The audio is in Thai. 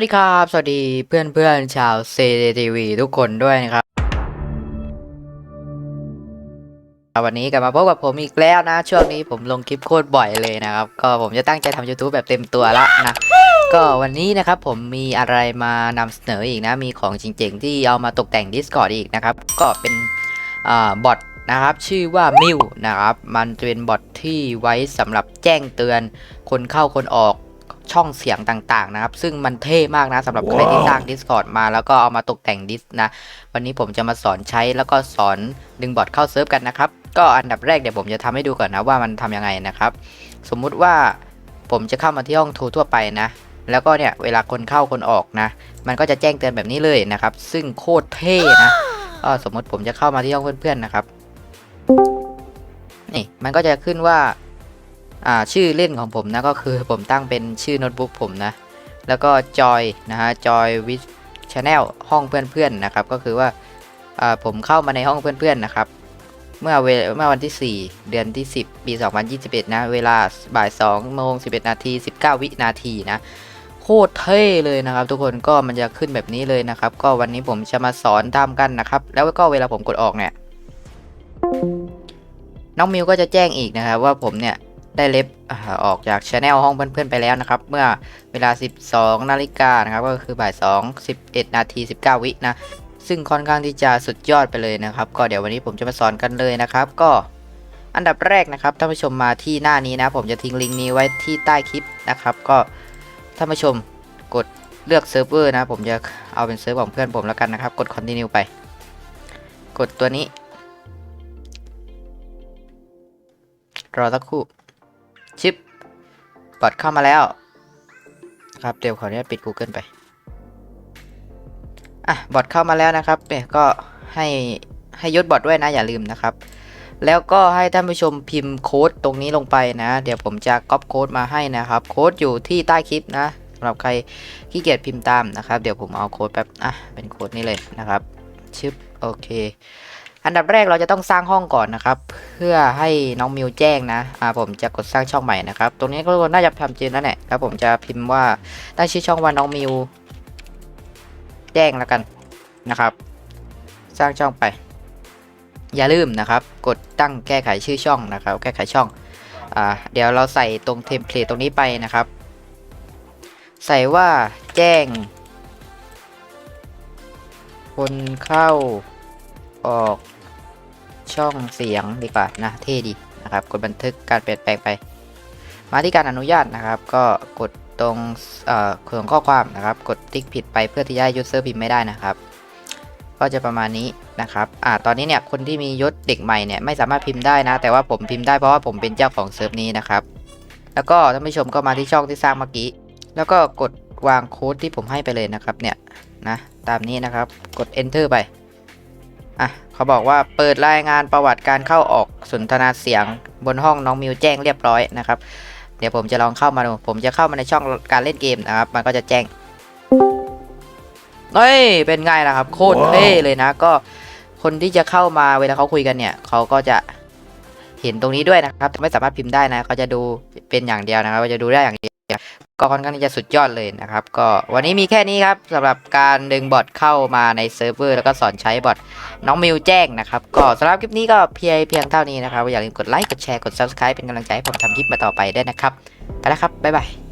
วัสดีครับ สวัสดีเพื่อนเพื่อนๆชาวเซทีวีทุกคนด้วยนะครับ วันนี้กลับมาพบกับผมอีกแล้วนะ ช่วงนี้ผมลงคลิปโคตรบ่อยเลยนะครับ ก็ผมจะตั้งใจทำ YouTube แบบเต็มตัวละนะ ก็วันนี้นะครับผมมีอะไรมานำเสนออีกนะ มีของจริงๆ ที่เอามาตกแต่ง Discord อีกนะครับ ก็เป็นอบอทนะครับชื่อว่ามิวนะครับ มันจะเป็นบอทที่ไว้สำหรับแจ้งเตือนคนเข้าคนออก ช่องเสียงต่างๆนะครับ ซึ่งมันเท่มากนะสำหรับใครที่สร้าง Discord มาแล้วก็เอามาตกแต่งดิสนะ วันนี้ผมจะมาสอนใช้แล้วก็สอนดึงบอทเข้าเซิร์ฟกันนะครับ ก็อันดับแรกเดี๋ยวผมจะทำให้ดูก่อนนะว่ามันทำยังไงนะครับ สมมุติว่าผมจะเข้ามาที่ห้องทูทั่วไปนะ แล้วก็เนี่ยเวลาคนเข้าคนออกนะ มันก็จะแจ้งเตือนแบบนี้เลยนะครับ ซึ่งโคตรเท่นะก็สมมติผมจะเข้ามาที่ห้องเพื่อนๆนะครับ นี่มันก็จะขึ้นว่า อ่าชื่อเล่นของผมนะก็คือผมตั้งเป็นชื่อโน้ตบุ๊กผมนะ แล้วก็จอยนะฮะจอยวิชชาแนลห้องเพื่อนๆนะครับ ก็คือว่าอ่าผมเข้ามาในห้องเพื่อนๆนะครับ เมื่อเวเมื่อวันที่ 4 เดือนที่ 10 ปี 2021 นะ เวลาบ่าย2โมง11 นาที 19 วินาทีนะโคตรเท่เลยนะครับ ทุกคนก็มันจะขึ้นแบบนี้เลยนะครับ ก็วันนี้ผมจะมาสอนทำกันนะครับ แล้วก็เวลาผมกดออกเนี่ยน้องมิวก็จะแจ้งอีกนะครับว่าผมเนี่ย ได้เล็บออกจากช anel ห้องเพื่อนๆไปแล้วนะครับ เมื่อเวลา 12 นาฬิกานะครับ ก็คือบ่าย 2 11 นาที 19 วินะ ซึ่งค่อนข้างที่จะสุดยอดไปเลยนะครับ ก็เดี๋ยววันนี้ผมจะมาสอนกันเลยนะครับ ก็อันดับแรกนะครับท่านผู้ชมมาที่หน้านี้นะ ผมจะทิ้งลิงก์นี้ไว้ที่ใต้คลิปนะครับ ก็ท่านผู้ชมกดเลือกเซิร์ฟเวอร์นะ ผมจะเอาเป็นเซิร์ฟของเพื่อนผมแล้วกันนะครับ กด continue ไป กดตัวนี้ รอสักครู่ บอทเข้ามาแล้ว ครับเดี๋ยวขออนุญาตปิด Google ไปอะบอทเข้ามาแล้วนะครับเนี่ยก็ให้ให้ยศบอทด้วยนะอย่าลืมนะครับ แล้วก็ให้ท่านผู้ชมพิมพ์โค้ดตรงนี้ลงไปนะ เดี๋ยวผมจะก๊อปโค้ดมาให้นะครับ โค้ดอยู่ที่ใต้คลิปนะสำหรับใครขี้เกียจพิมพ์ตามนะครับ เดี๋ยวผมเอาโค้ดแบบอะเป็นโค้ดนี้เลยนะครับ ชึบโอเค อันดับแรกเราจะต้องสร้างห้องก่อนนะครับ เพื่อให้น้องมิวแจ้งนะอ่าผมจะกดสร้างช่องใหม่นะครับ ตรงนี้ก็น่าจะทำจริงแล้วแหละแล้วผมจะพิมพ์ว่าตั้งชื่อช่องว่าน้องมิวแจ้งแล้วกันนะครับ สร้างช่องไป อย่าลืมนะครับ กดตั้งแก้ไขชื่อช่องนะครับ แก้ไขช่องอ่าเดี๋ยวเราใส่ตรงเทมเพลตตรงนี้ไปนะครับ ใส่ว่าแจ้ง คนเข้าออก ช่องเสียงดีกว่านะเท่ดีนะครับ กดบันทึกการเปลี่ยนแปลงไป มาที่การอนุญาตนะครับ ก็กดตรงเอ่อเขียนข้อความนะครับ กดติ๊กผิดไปเพื่อที่จะให้ยูเซอร์พิมพ์ไม่ได้นะครับ ก็จะประมาณนี้นะครับอ่าตอนนี้เนี่ยคนที่มียศเด็กใหม่เนี่ยไม่สามารถพิมพ์ได้นะ แต่ว่าผมพิมพ์ได้เพราะว่าผมเป็นเจ้าของเซิร์ฟนี้นะครับ แล้วก็ท่านผู้ชมก็มาที่ช่องที่สร้างเมื่อกี้ แล้วก็กดวางโค้ดที่ผมให้ไปเลยนะครับเนี่ยนะตามนี้นะครับกด enter ไป อะเขาบอกว่าเปิดรายงานประวัติการเข้าออกสนทนาเสียงบนห้องน้องมิวแจ้งเรียบร้อยนะครับ เดี๋ยวผมจะลองเข้ามาดู ผมจะเข้ามาในช่องการเล่นเกมนะครับ มันก็จะแจ้งเฮ้ย เป็นไงล่ะครับ โคตรเท่เลยนะ ก็คนที่จะเข้ามาเวลาเขาคุยกันเนี่ย เขาก็จะเห็นตรงนี้ด้วยนะครับ ไม่สามารถพิมพ์ได้นะ เขาจะดูเป็นอย่างเดียวนะครับจะดูได้อย่างเดียว ก็ค่อนข้างที่จะสุดยอดเลยนะครับ ก็วันนี้มีแค่นี้ครับสำหรับการดึงบอทเข้ามาในเซิร์ฟเวอร์แล้วก็สอนใช้บอทน้องมิวแจ้งนะครับ ก็สำหรับคลิปนี้ก็เพียงเพียงเท่านี้นะครับอย่าลืมกดไลค์กดแชร์กด subscribe เป็นกำลังใจให้ผมทำคลิปมาต่อไปได้วยนะครับไปแล้วครับบ๊ายบาย